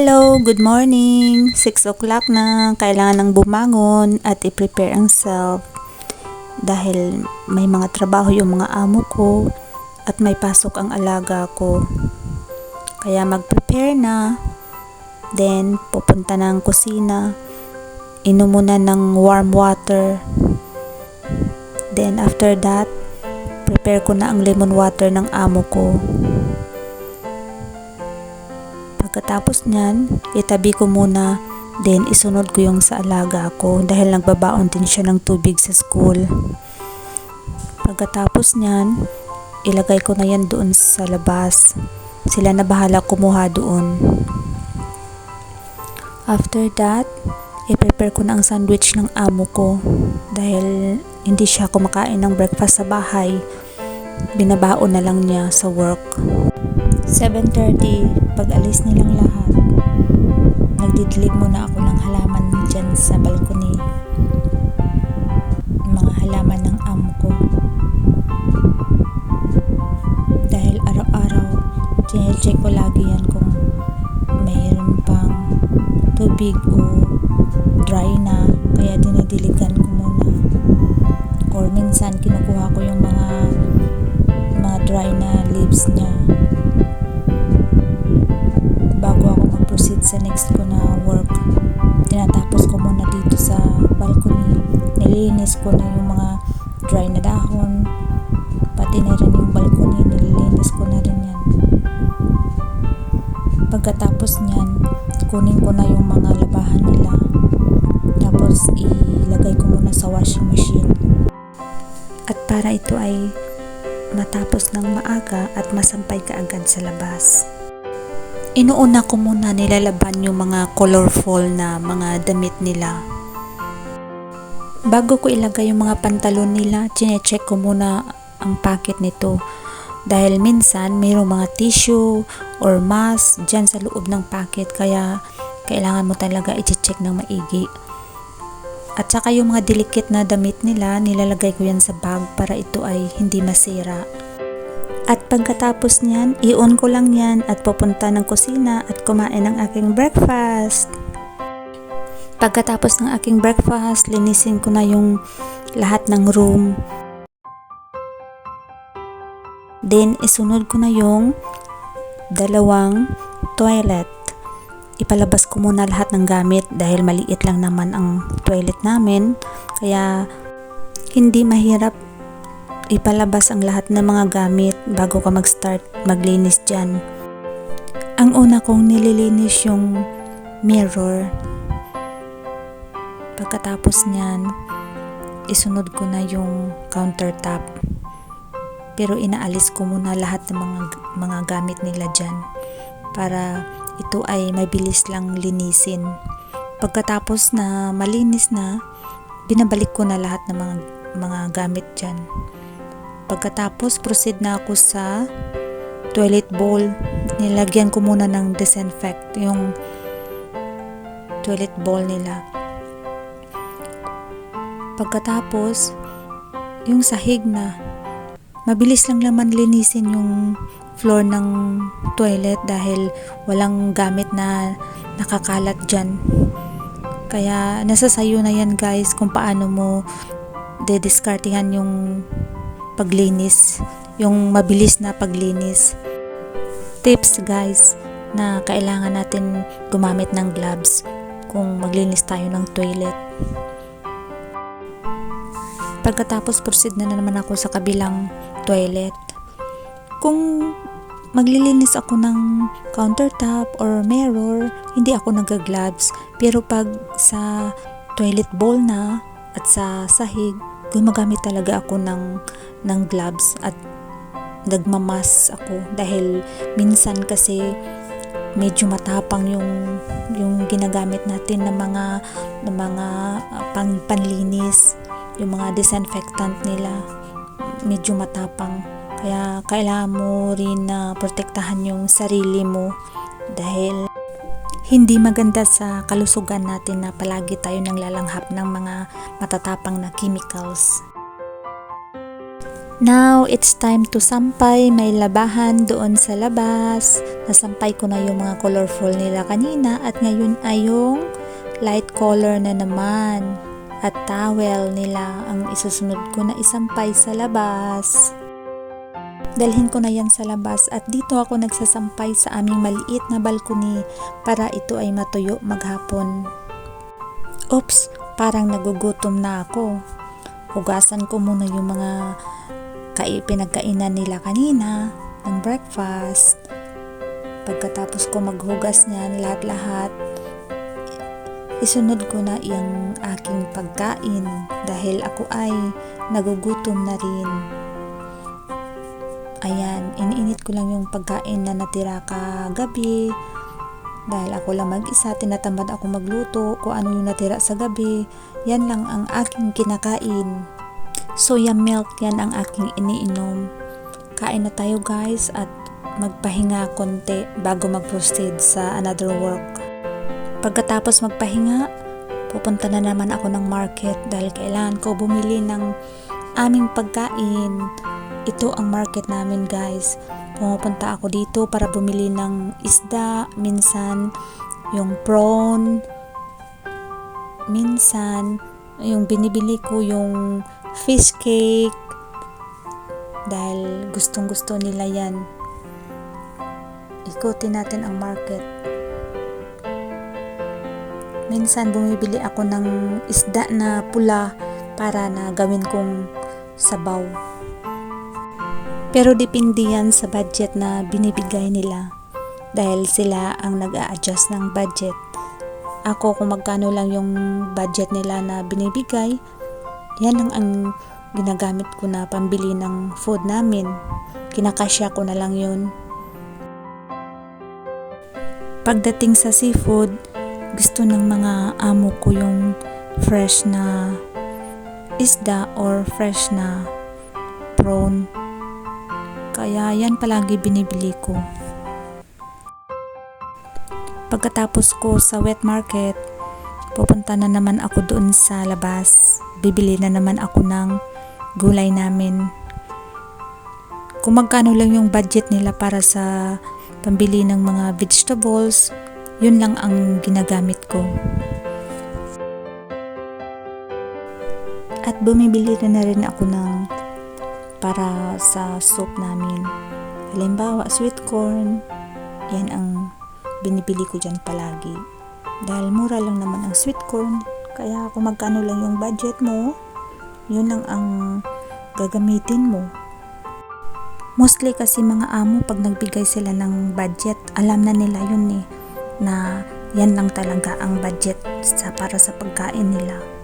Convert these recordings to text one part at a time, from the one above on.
Hello, good morning. 6 o'clock na. Kailangan nang bumangon at i-prepare ang self. Dahil may mga trabaho yung mga amo ko at may pasok ang alaga ko. Kaya mag-prepare na. Then, pupunta ng kusina. Inom muna ng warm water. Then, after that, prepare ko na ang lemon water ng amo ko. Pagkatapos niyan, itabi ko muna, then isunod ko yung sa alaga ko dahil nagbabaon din siya ng tubig sa school. Pagkatapos niyan, ilagay ko na yan doon sa labas. Sila na bahala kumuha doon. After that, i-prepare ko na ang sandwich ng amo ko dahil hindi siya kumakain ng breakfast sa bahay. Binabaon na lang niya sa work. 7.30, pag alis nilang lahat, nagdidilig muna ako ng halaman dyan sa balcony. Mga halaman ng amo ko. Dahil araw-araw, check ko lagi yan kung mayroon pang tubig o dry na, kaya dinidiligan ko muna. Or minsan, kinukuha ko yung mga mga dry na leaves niya. Bago ako mag-proceed sa next ko na work tinatapos ko muna dito sa balcony. Nililinis ko na yung mga dry na dahon pati na rin yung balcony nililinis ko na rin yan. Pagkatapos niyan kunin ko na yung mga labahan nila. Tapos ilagay ko muna sa washing machine. At para ito ay matapos ng maaga at masampay ka agad sa labas. Inuuna ko muna nilalaban yung mga colorful na mga damit nila. Bago ko ilagay yung mga pantalon nila, chinecheck ko muna ang packet nito. Dahil minsan mayroong mga tissue or mask dyan sa loob ng packet kaya kailangan mo talaga i-check ng maigi. At saka yung mga delicate na damit nila, nilalagay ko yan sa bag para ito ay hindi masira. At pagkatapos niyan, i-on ko lang yan at pupunta ng kusina at kumain ng aking breakfast. Pagkatapos ng aking breakfast, linisin ko na yung lahat ng room. Then, isunod ko na yung dalawang toilet ipalabas ko muna lahat ng gamit dahil maliit lang naman ang toilet namin kaya hindi mahirap ipalabas ang lahat ng mga gamit bago ka mag-start maglinis dyan. Ang una kong nililinis yung mirror. Pagkatapos niyan, isunod ko na yung countertop. Pero inaalis ko muna lahat ng mga, mga gamit nila dyan para ito ay mabilis lang linisin. Pagkatapos na malinis na, binabalik ko na lahat ng mga, mga gamit dyan. Pagkatapos, proceed na ako sa toilet bowl. Nilagyan ko muna ng disinfect yung toilet bowl nila. Pagkatapos, yung sahig na, mabilis lang naman linisin yung floor ng toilet dahil walang gamit na nakakalat dyan. Kaya nasa sayo na yan guys kung paano mo dediskartihan yung paglinis, yung mabilis na paglinis. Tips guys na kailangan natin gumamit ng gloves kung maglinis tayo ng toilet. Pagkatapos proceed na naman ako sa kabilang toilet. Kung maglilinis ako ng countertop or mirror, hindi ako nag-gloves. Pero pag sa toilet bowl na at sa sahig, gumagamit talaga ako ng, ng gloves at nagmamas ako. Dahil minsan kasi medyo matapang yung yung ginagamit natin ng mga ng mga uh, pang panlinis yung mga disinfectant nila. Medyo matapang kaya kailangan mo rin na protektahan yung sarili mo dahil hindi maganda sa kalusugan natin na palagi tayo nang lalanghap ng mga matatapang na chemicals. Now, it's time to sampay. May labahan doon sa labas. Nasampay ko na yung mga colorful nila kanina at ngayon ay yung light color na naman. At towel nila ang isusunod ko na isampay sa labas. Dalhin ko na yan sa labas at dito ako nagsasampay sa aming maliit na balkoni para ito ay matuyo maghapon. Oops, parang nagugutom na ako. Hugasan ko muna yung mga kai pinagkainan nila kanina ng breakfast. Pagkatapos ko maghugas niyan lahat-lahat, isunod ko na yung aking pagkain dahil ako ay nagugutom na rin. Ayan, iniinit ko lang yung pagkain na natira kagabi. Dahil ako lang mag-isa, tinatamad ako magluto kung ano yung natira sa gabi. Yan lang ang aking kinakain. Soya milk yan ang aking iniinom. Kain na tayo guys at magpahinga konti bago mag-proceed sa another work. Pagkatapos magpahinga, pupunta na naman ako ng market dahil kailangan ko bumili ng aming pagkain. Ito ang market namin guys. Pumupunta ako dito para bumili ng isda, minsan yung prawn, minsan yung binibili ko yung fish cake dahil gustong gusto nila yan. Ikutin natin ang market. Minsan bumibili ako ng isda na pula para na gawin kong sabaw. Pero depende yan sa budget na binibigay nila dahil sila ang nag-a-adjust ng budget. Ako kung magkano lang yung budget nila na binibigay, yan lang ang ginagamit ko na pambili ng food namin. Kinakasya ko na lang yun. Pagdating sa seafood, gusto ng mga amo ko yung fresh na isda or fresh na prawn. Kaya yan palagi binibili ko. Pagkatapos ko sa wet market, pupunta na naman ako doon sa labas. Bibili na naman ako ng gulay namin. Kung magkano lang yung budget nila para sa pambili ng mga vegetables, yun lang ang ginagamit ko. At bumibili rin na rin ako ng para sa soup namin. Halimbawa, sweet corn, yan ang binibili ko dyan palagi. Dahil mura lang naman ang sweet corn, kaya kung magkano lang yung budget mo, yun lang ang gagamitin mo. Mostly kasi mga amo pag nagbigay sila ng budget, alam na nila yun eh, na yan lang talaga ang budget sa, para sa pagkain nila.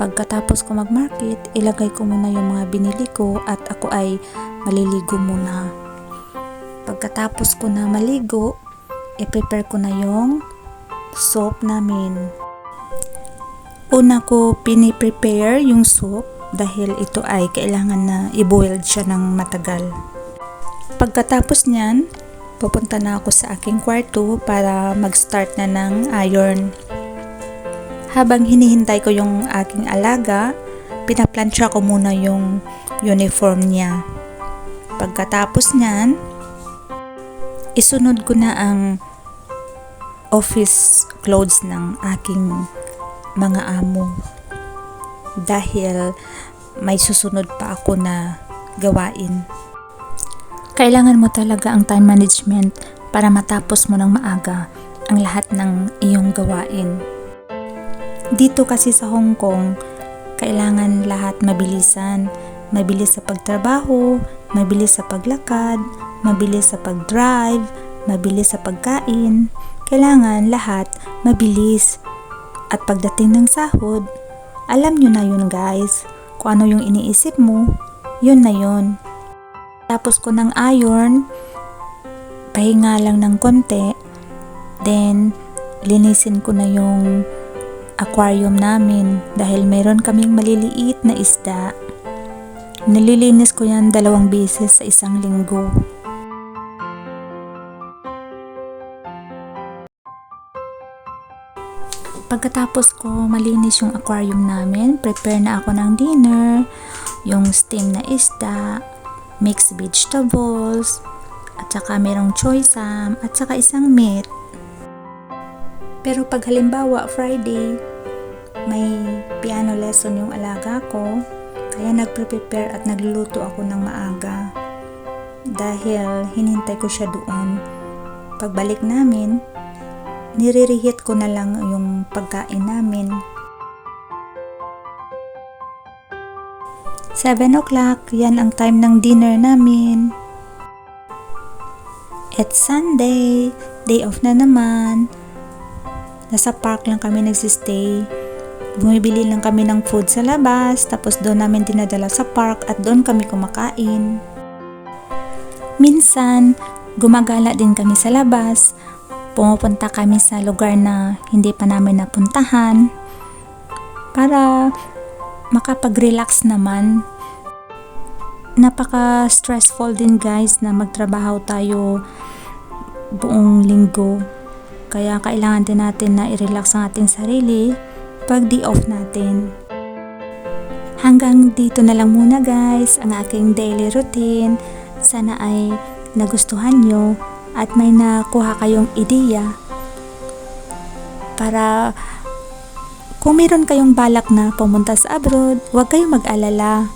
Pagkatapos ko mag-market, ilagay ko muna yung mga binili ko at ako ay maliligo muna. Pagkatapos ko na maligo, i-prepare ko na yung soap namin. Una ko piniprepare yung soup dahil ito ay kailangan na i-boil siya ng matagal. Pagkatapos niyan, pupunta na ako sa aking kwarto para mag-start na ng iron. Habang hinihintay ko yung aking alaga, pinaplansya ko muna yung uniform niya. Pagkatapos niyan, isunod ko na ang office clothes ng aking mga amo. Dahil may susunod pa ako na gawain. Kailangan mo talaga ang time management para matapos mo ng maaga ang lahat ng iyong gawain. Dito kasi sa Hong Kong, kailangan lahat mabilisan. Mabilis sa pagtrabaho, mabilis sa paglakad, mabilis sa pag-drive, mabilis sa pagkain. Kailangan lahat mabilis. At pagdating ng sahod, alam nyo na yun guys. Kung ano yung iniisip mo, yun na yun. Tapos ko ng iron, pahinga lang ng konti, then linisin ko na yung aquarium namin dahil meron kaming maliliit na isda. Nililinis ko yan dalawang beses sa isang linggo. Pagkatapos ko malinis yung aquarium namin, prepare na ako ng dinner, yung steam na isda, mixed vegetables, at saka merong choy sam, at saka isang meat. Pero pag halimbawa Friday, may piano lesson yung alaga ko, kaya nagpre-prepare at nagluluto ako ng maaga. Dahil hinintay ko siya doon. Pagbalik namin, nire-reheat ko na lang yung pagkain namin. 7 o'clock, yan ang time ng dinner namin. It's Sunday, day off na naman. Nasa park lang kami nagsistay. Bumibili lang kami ng food sa labas, tapos doon namin dinadala sa park at doon kami kumakain. Minsan, gumagala din kami sa labas. Pumupunta kami sa lugar na hindi pa namin napuntahan para makapag-relax naman. Napaka-stressful din guys na magtrabaho tayo buong linggo. Kaya kailangan din natin na i-relax ang ating sarili pag di off natin. Hanggang dito na lang muna guys ang aking daily routine. Sana ay nagustuhan nyo at may nakuha kayong ideya para kung meron kayong balak na pumunta sa abroad, huwag kayong mag-alala.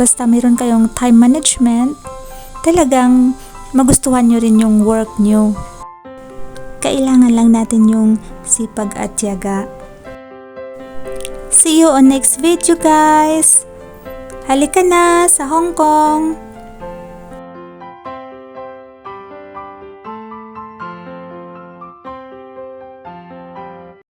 Basta meron kayong time management, talagang magustuhan nyo rin yung work nyo. Kailangan lang natin yung sipag at tiyaga. See you on next video guys! Halika na sa Hong Kong!